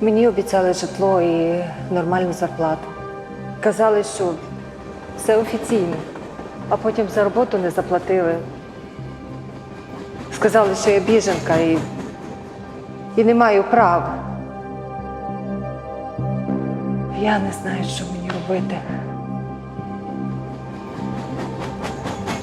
Мені обіцяли житло і нормальну зарплату. Казали, що все офіційно, а потім за роботу не заплатили. Сказали, що я біженка і, і не маю права. Я не знаю, що мені робити.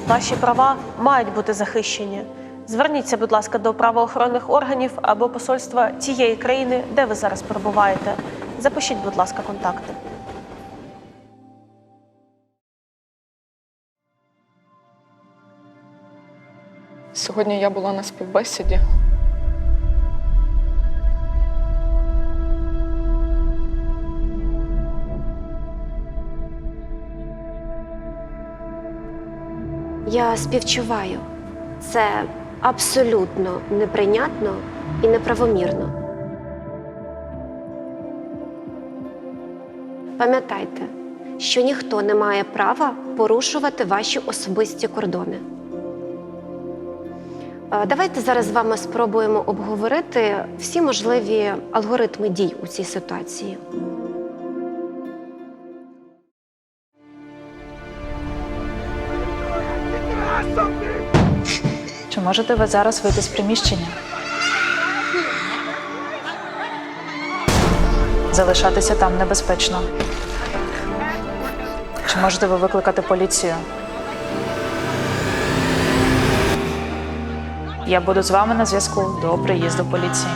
Ваші права мають бути захищені. Зверніться, будь ласка, до правоохоронних органів або посольства тієї країни, де ви зараз перебуваєте. Запишіть, будь ласка, контакти. Сьогодні я була на співбесіді. Я співчуваю. Це абсолютно неприйнятно і неправомірно. Пам'ятайте, що ніхто не має права порушувати ваші особисті кордони. Е, Давайте зараз з вами спробуємо обговорити всі можливі алгоритми дій у цій ситуації. Можете ви зараз вийти з приміщення? Залишатися там небезпечно. Чи можете ви викликати поліцію? Я буду з вами на зв'язку до приїзду поліції.